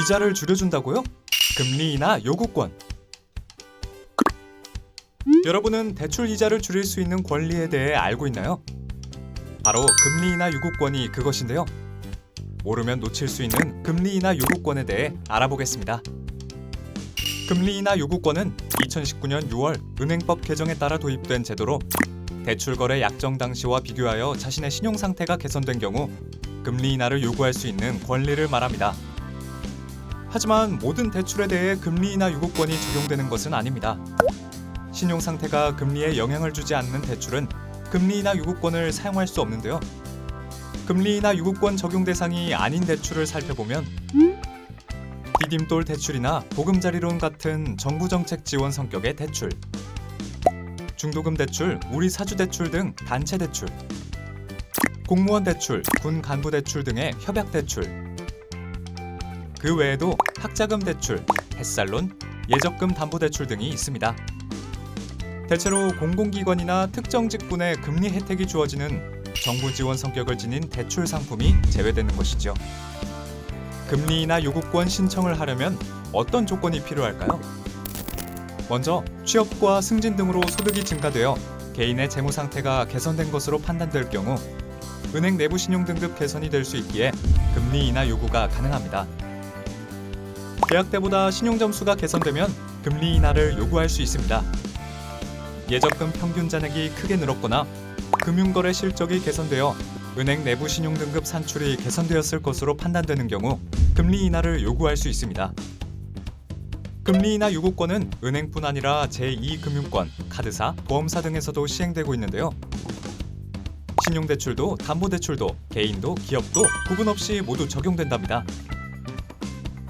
이자를 줄여준다고요? 금리나 요구권. 여러분은 대출 이자를 줄일 수 있는 권리에 대해 알고 있나요? 바로 금리나 요구권이 그것인데요. 모르면 놓칠 수 있는 금리나 요구권에 대해 알아보겠습니다. 금리나 요구권은 2019년 6월 은행법 개정에 따라 도입된 제도로 대출 거래 약정 당시와 비교하여 자신의 신용 상태가 개선된 경우 금리 인하를 요구할 수 있는 권리를 말합니다. 하지만 모든 대출에 대해 금리 인하 요구권이 적용되는 것은 아닙니다. 신용 상태가 금리에 영향을 주지 않는 대출은 금리 인하 요구권을 사용할 수 없는데요. 금리 인하 요구권 적용 대상이 아닌 대출을 살펴보면 디딤돌 대출이나 보금자리론 같은 정부 정책 지원 성격의 대출, 중도금 대출, 우리 사주 대출 등 단체 대출, 공무원 대출, 군 간부 대출 등의 협약 대출, 그 외에도 학자금 대출, 햇살론, 예적금 담보 대출 등이 있습니다. 대체로 공공기관이나 특정 직군에 금리 혜택이 주어지는 정부 지원 성격을 지닌 대출 상품이 제외되는 것이죠. 금리나 요구권 신청을 하려면 어떤 조건이 필요할까요? 먼저 취업과 승진 등으로 소득이 증가되어 개인의 재무 상태가 개선된 것으로 판단될 경우 은행 내부 신용 등급 개선이 될 수 있기에 금리 인하 요구가 가능합니다. 계약 때보다 신용 점수가 개선되면 금리 인하를 요구할 수 있습니다. 예적금 평균 잔액이 크게 늘었거나 금융거래 실적이 개선되어 은행 내부 신용 등급 산출이 개선되었을 것으로 판단되는 경우 금리 인하를 요구할 수 있습니다. 금리 인하 요구권은 은행뿐 아니라 제2금융권, 카드사, 보험사 등에서도 시행되고 있는데요. 신용대출도 담보대출도 개인도 기업도 구분 없이 모두 적용된답니다.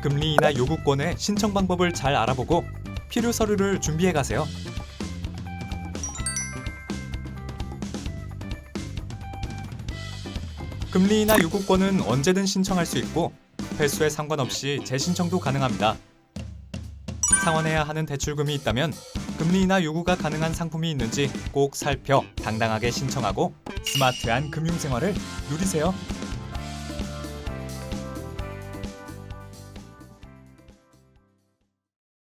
금리 인하 요구권의 신청 방법을 잘 알아보고 필요 서류를 준비해 가세요. 금리 인하 요구권은 언제든 신청할 수 있고 횟수에 상관없이 재신청도 가능합니다. 상환해야 하는 대출금이 있다면 금리 인하 요구가 가능한 상품이 있는지 꼭 살펴 당당하게 신청하고 스마트한 금융생활을 누리세요.